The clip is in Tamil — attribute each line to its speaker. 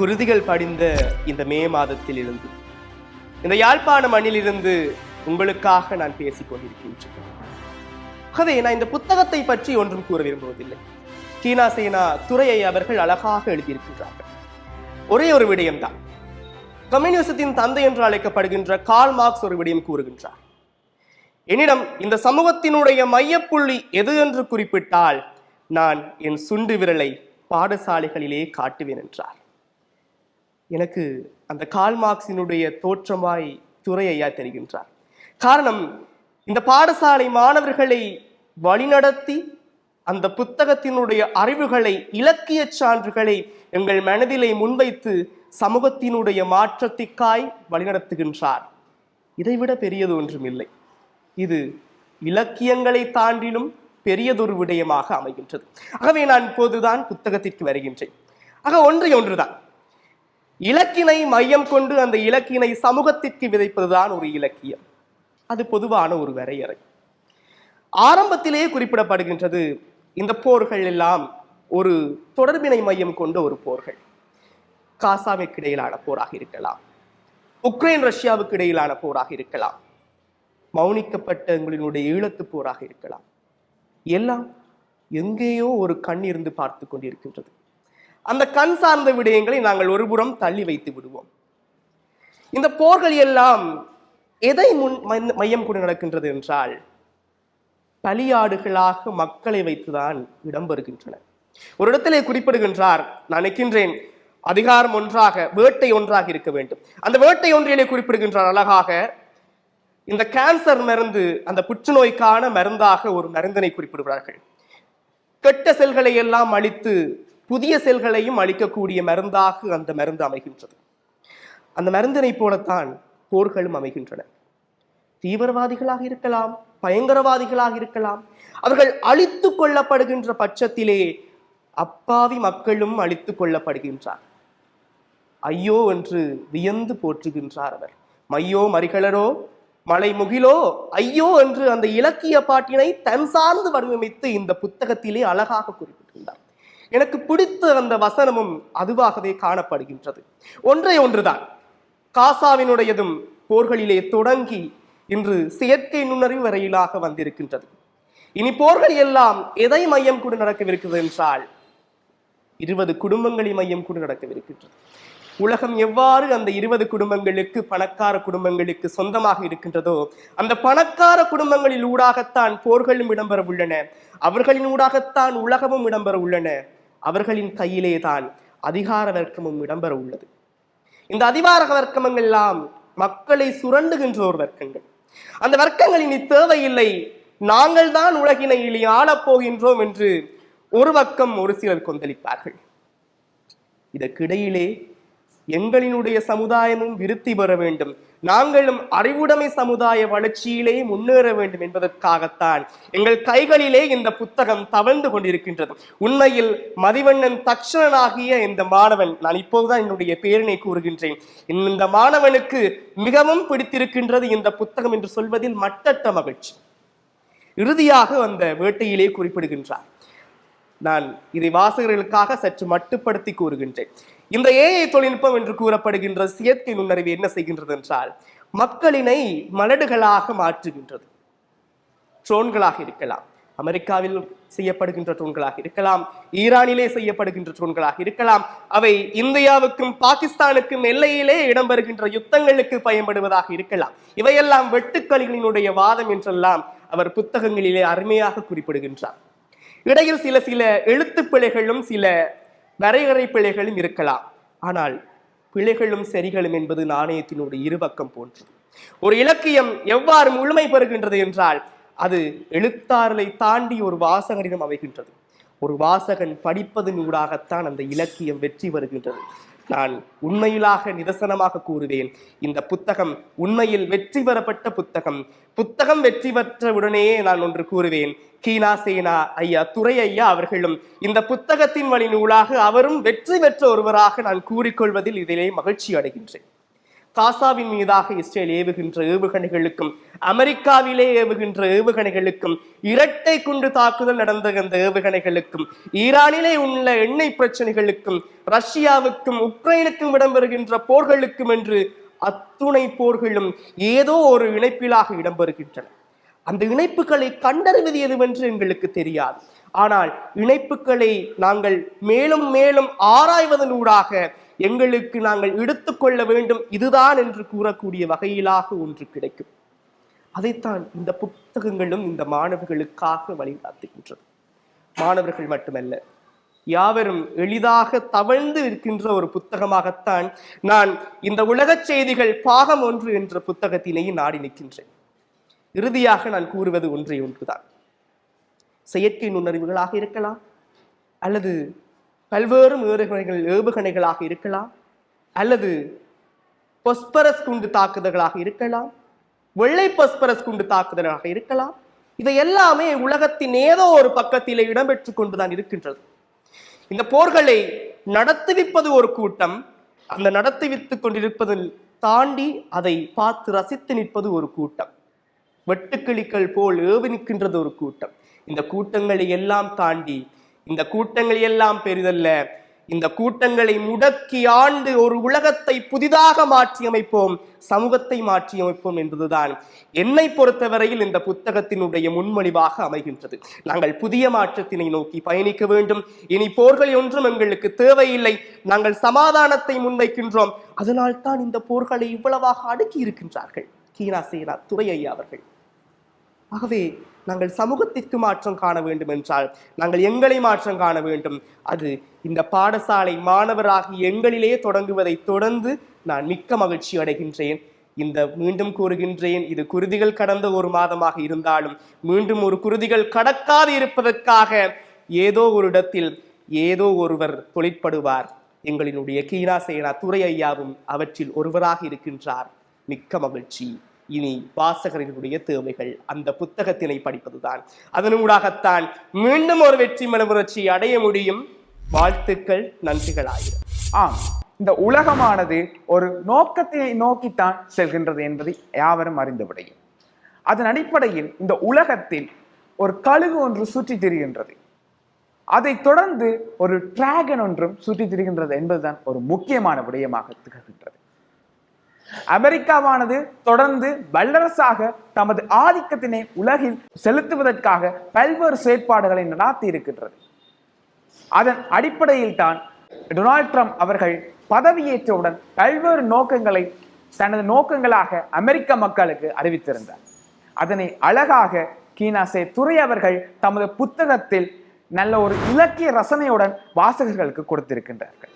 Speaker 1: குருதிகள் படிந்த இந்த மே மாதத்தில் இருந்து இந்த யாழ்ப்பாண மண்ணிலிருந்து உங்களுக்காக நான் பேசிக் கொண்டிருக்கின்றேன். ஆகவே நான் இந்த புத்தகத்தை பற்றி ஒன்றும் கூற விரும்புவதில்லை. சீனா சேனா துறையை அவர்கள் அழகாக எழுதியிருக்கின்றார்கள். ஒரே ஒரு விடயம்தான். கம்யூனிசத்தின் தந்தை என்று அழைக்கப்படுகின்ற கால் மார்க்ஸ் ஒரு விடயம் கூறுகின்றார். என்னிடம் இந்த சமூகத்தினுடைய மையப்புள்ளி எது என்று குறிப்பிட்டால் நான் என் சுண்டு விரலை பாடசாலைகளிலே காட்டுவேன் என்றார். எனக்கு அந்த கால் மார்க்ஸினுடைய தோற்றமாய் துறை ஐயா தெரிகின்றார். காரணம் இந்த பாடசாலை மாணவர்களை வழிநடத்தி அந்த புத்தகத்தினுடைய அறிவுகளை இலக்கிய சான்றுகளை எங்கள் மனதிலே முன்வைத்து சமூகத்தினுடைய மாற்றத்திற்காய் வழிநடத்துகின்றார். இதைவிட பெரியது ஒன்றும் இல்லை இது இலக்கியங்களை தாண்டிலும் பெரியதொரு விடயமாக அமைகின்றது. ஆகவே நான் இப்போதுதான் புத்தகத்திற்கு வருகின்றேன். ஆக ஒன்றை ஒன்றுதான். இலக்கினை மையம் கொண்டு அந்த இலக்கினை சமூகத்திற்கு விதைப்பதுதான் ஒரு இலக்கியம். அது பொதுவான ஒரு வரையறை. ஆரம்பத்திலேயே குறிப்பிடப்படுகின்றது இந்த போர்கள் எல்லாம் ஒரு தொடர்பினை மையம் கொண்ட ஒரு போர்கள். காசாவிற்கு இடையிலான போராக இருக்கலாம். உக்ரைன் ரஷ்யாவுக்கு இடையிலான போராக இருக்கலாம். மௌனிக்கப்பட்ட எங்களினுடைய ஈழத்து போராக இருக்கலாம். எல்லாம் எங்கேயோ ஒரு கண் இருந்து பார்த்து கொண்டிருக்கின்றது. அந்த கண் சார்ந்த விடயங்களை நாங்கள் ஒருபுறம் தள்ளி வைத்து விடுவோம். இந்த போர்கள் எல்லாம் எதை முன் மையம் கொண்டு நடக்கின்றது என்றால் பலியாடுகளாக மக்களை வைத்துதான் இடம்பெறுகின்றன ஒரு இடத்திலே குறிப்பிடுகின்றார் நான் நினைக்கின்றேன் அதிகாரம் ஒன்றாக வேட்டை ஒன்றாக இருக்க வேண்டும். அந்த வேட்டை ஒன்றிலே குறிப்பிடுகின்றார் அழகாக இந்த கேன்சர் மருந்து அந்த புற்றுநோய்க்கான மருந்தாக ஒரு மருந்தினை குறிப்பிடுகிறார்கள் கெட்ட செல்களை எல்லாம் அழித்து புதிய செல்களையும் அழிக்கக்கூடிய மருந்தாக அந்த மருந்து அமைகின்றது. அந்த மருந்தினை போலத்தான் போர்களும் அமைகின்றன. தீவிரவாதிகளாக இருக்கலாம் பயங்கரவாதிகளாக இருக்கலாம் அவர்கள் அழித்து கொள்ளப்படுகின்ற பட்சத்திலே அப்பாவி மக்களும் அழித்து கொள்ளப்படுகின்றார். ஐயோ என்று வியந்து போற்றுகின்றார் அவர். மையோ மறிகளரோ மலை முகிலோ ஐயோ என்று அந்த இலக்கிய பாட்டினை தன் சார்ந்து வடிவமைத்து இந்த புத்தகத்திலே அழகாக குறிப்பிட்டிருந்தார். எனக்கு பிடித்த அந்த வசனமும் அதுவாகவே காணப்படுகின்றது. ஒன்றே ஒன்றுதான். காசாவினுடையதும் போர்களிலே தொடங்கி இன்று செயற்கை நுண்ணறிவு வரையிலாக வந்திருக்கின்றது. இனி போர்கள் எல்லாம் எதை மையம் கூட நடக்கவிருக்கிறது என்றால் இருபது குடும்பங்களை மையம் கூட நடக்கவிருக்கின்றது. உலகம் எவ்வாறு அந்த இருபது குடும்பங்களுக்கு பணக்கார குடும்பங்களுக்கு சொந்தமாக இருக்கின்றதோ அந்த பணக்கார குடும்பங்களில் ஊடாகத்தான் போர்களும் இடம்பெற உள்ளன அவர்களின் ஊடாகத்தான் உலகமும் இடம்பெற உள்ளன அவர்களின் கையிலே தான் அதிகார வர்க்கமும் இடம்பெற உள்ளது. இந்த அதிகார வர்க்கமங்கள் எல்லாம் மக்களை சுரண்டுகின்ற ஒரு வர்க்கங்கள். அந்த வர்க்கங்கள் இனி தேவையில்லை நாங்கள் தான் உலகினை இனி ஆளப்போகின்றோம் என்று ஒரு பக்கம் ஒரு சிலர் கொந்தளிப்பார்கள். இதற்கிடையிலே எங்களினுடைய சமுதாயமும் விருத்தி பெற வேண்டும். நாங்களும் அறிவுடைமை சமுதாய வளர்ச்சியிலே முன்னேற வேண்டும் என்பதற்காகத்தான் எங்கள் கைகளிலே இந்த புத்தகம் தவழ்ந்து கொண்டிருக்கின்றது. உண்மையில் மதிவண்ணன் தக்ஷணனாகிய இந்த மாணவன் நான் இப்போதுதான் என்னுடைய பேரினை கூறுகின்றேன் இந்த மாணவனுக்கு மிகவும் பிடித்திருக்கின்றது இந்த புத்தகம் என்று சொல்வதில் மட்டற்ற மகிழ்ச்சி. இறுதியாக அந்த வேட்டையிலே குறிப்பிடுகின்றார். நான் இதை வாசகர்களுக்காக சற்று மட்டுப்படுத்தி கூறுகின்றேன். இந்த ஏஐ தொழில்நுட்பம் என்று கூறப்படுகின்ற செயற்கை நுண்ணறிவு என்ன செய்கின்றது என்றால் மக்களினை மலடுகளாக மாற்றுகின்றது. ட்ரோன்களாக இருக்கலாம். அமெரிக்காவில் செய்யப்படுகின்ற ட்ரோன்களாக இருக்கலாம். ஈரானிலே செய்யப்படுகின்ற ட்ரோன்களாக இருக்கலாம். அவை இந்தியாவுக்கும் பாகிஸ்தானுக்கும் எல்லையிலே இடம்பெறுகின்ற யுத்தங்களுக்கு பயன்படுவதாக இருக்கலாம். இவையெல்லாம் வெட்டுக்களிகளினுடைய வாதம் என்றெல்லாம் அவர் புத்தகங்களிலே அருமையாக குறிப்பிடுகின்றார். இடையில் சில சில எழுத்துப்பிழைகளும் சில வரையறை பிழைகளும் இருக்கலாம். ஆனால் பிழைகளும் சரிகளும் என்பது நாணயத்தினுடைய இருபக்கம் போன்றது ஒரு இலக்கியம் எவ்வாறு முழுமை பெறுகின்றது என்றால் அது எழுத்தாளரை தாண்டி ஒரு வாசகனிடம் அமைகின்றது ஒரு வாசகன் படிப்பதன் ஊடாகத்தான் அந்த இலக்கியம் வெற்றி பெறுகின்றது. நான் உண்மையிலாக நிதர்சனமாக கூறுவேன். இந்த புத்தகம் உண்மையில் வெற்றி பெறப்பட்ட புத்தகம். புத்தகம் வெற்றி பெற்ற உடனேயே நான் ஒன்று கூறுவேன். கீனா சேனா ஐயா துரை ஐயா அவர்களும் இந்த புத்தகத்தின் வழி நூலாக அவரும் வெற்றி பெற்ற ஒருவராக நான் கூறிக்கொள்வதில் இதிலே மகிழ்ச்சி அடைகின்றேன். காசாவின் மீதாக இஸ்ரேல் ஏவுகின்ற ஏவுகணைகளுக்கும் அமெரிக்காவிலே ஏவுகின்ற ஏவுகணைகளுக்கும் இரட்டை குண்டு தாக்குதல் நடந்த அந்த ஏவுகணைகளுக்கும் ஈரானிலே உள்ள எண்ணெய் பிரச்சனைகளுக்கும் ரஷ்யாவுக்கும் உக்ரைனுக்கும் இடம்பெறுகின்ற போர்களுக்கும் என்று அத்துணை போர்களும் ஏதோ ஒரு இணைப்பிலாக இடம்பெறுகின்றன. அந்த இணைப்புகளை கண்டறிவது எதுவென்று எங்களுக்கு தெரியாது. ஆனால் இணைப்புகளை நாங்கள் மேலும் மேலும் ஆராய்வதனூடாக எங்களுக்கு நாங்கள் எடுத்துக்கொள்ள வேண்டும் இதுதான் என்று கூறக்கூடிய வகையிலாக ஒன்று கிடைக்கும். அதைத்தான் இந்த புத்தகங்களும் இந்த மாணவர்களுக்காக வழிகாட்டுகின்றது. மாணவர்கள் மட்டுமல்ல யாவரும் எளிதாக தவழ்ந்து இருக்கின்ற ஒரு புத்தகமாகத்தான் நான் இந்த உலகச் செய்திகள் பாகம் ஒன்று என்ற புத்தகத்திலேயே நாடி நிற்கின்றேன். இறுதியாக நான் கூறுவது ஒன்றே ஒன்றுதான். செயற்கை நுண்ணறிவுகளாக இருக்கலாம் அல்லது பல்வேறு ஏவுகணைகள் ஏவுகணைகளாக இருக்கலாம் அல்லது பொஸ்பரஸ் குண்டு தாக்குதல்களாக இருக்கலாம் வெள்ளை பொஸ்பரஸ் குண்டு தாக்குதலாக இருக்கலாம். இவை எல்லாமே உலகத்தின் ஏதோ ஒரு பக்கத்திலே இடம்பெற்று கொண்டுதான் இருக்கின்றது. இந்த போர்களை நடத்துவிப்பது ஒரு கூட்டம் அந்த நடத்துவித்துக் கொண்டிருப்பதில் தாண்டி அதை பார்த்து ரசித்து நிற்பது ஒரு கூட்டம். வெட்டுக்கிளிகள் போல் ஏவி நிற்கின்றது ஒரு கூட்டம். இந்த கூட்டங்களை எல்லாம் தாண்டி இந்த கூட்டங்கள் எல்லாம் பெரிதல்ல. இந்த கூட்டங்களை முடக்கி ஆண்டு ஒரு உலகத்தை புதிதாக மாற்றியமைப்போம் சமூகத்தை மாற்றியமைப்போம் என்பதுதான் என்னை பொறுத்தவரையில் இந்த புத்தகத்தினுடைய முன்மொழிவாக அமைகின்றது. நாங்கள் புதிய மாற்றத்தினை நோக்கி பயணிக்க வேண்டும். இனி போர்கள் ஒன்றும் எங்களுக்கு தேவையில்லை. நாங்கள் சமாதானத்தை முன்வைக்கின்றோம். அதனால் தான் இந்த போர்களை இவ்வளவாக அடுக்கி இருக்கின்றார்கள். கீனா சேனா துறை ஐயா அவர்கள். ஆகவே நாங்கள் சமூகத்திற்கு மாற்றம் காண வேண்டும் என்றால் நாங்கள் எங்களை மாற்றம் காண வேண்டும். அது இந்த பாடசாலை மாணவராகி எங்களிலே தொடங்குவதை தொடர்ந்து நான் மிக்க மகிழ்ச்சி அடைகின்றேன். இந்த மீண்டும் கூறுகின்றேன் இது குருதிகள் கடந்த ஒரு மாதமாக இருந்தாலும் மீண்டும் ஒரு குருதிகள் கடக்காது இருப்பதற்காக ஏதோ ஒரு இடத்தில் ஏதோ ஒருவர் தொழிற்படுவார். எங்களினுடைய கீனா சேனா துறை ஐயாவும் அவற்றில் ஒருவராக இருக்கின்றார். மிக்க மகிழ்ச்சி. இனி வாசகரினுடைய தேவைகள் அந்த புத்தகத்தினை படிப்பதுதான். அதனூடாகத்தான் மீண்டும் ஒரு வெற்றி மனபுரட்சி அடைய முடியும். வாழ்த்துக்கள் நன்றிகளாயிரம்
Speaker 2: ஆம் இந்த உலகமானது ஒரு நோக்கத்தை நோக்கித்தான் செல்கின்றது என்பதை யாவரும் அறிந்து விடையும். அதன் அடிப்படையில் இந்த உலகத்தில் ஒரு கழுகு ஒன்று சுற்றித் திரிகின்றது. அதைத் தொடர்ந்து ஒரு டிராகன் ஒன்றும் சுற்றித் திரிகின்றது என்பதுதான் ஒரு முக்கியமான விடயமாக திகழ்கின்றது. அமெரிக்காவானது தொடர்ந்து வல்லரசாக தமது ஆதிக்கத்தினை உலகில் செலுத்துவதற்காக பல்வேறு செயற்பாடுகளை நடாத்தி இருக்கின்றது. அதன் அடிப்படையில் தான் டொனால்ட் ட்ரம்ப் அவர்கள் பதவியேற்றவுடன் பல்வேறு நோக்கங்களை தனது நோக்கங்களாக அமெரிக்க மக்களுக்கு அறிவித்திருந்தார். அதனை அழகாக கீனாசே துறை அவர்கள் தமது புத்தகத்தில் நல்ல ஒரு இலக்கிய ரசனையுடன் வாசகர்களுக்கு கொடுத்திருக்கின்றார்கள்.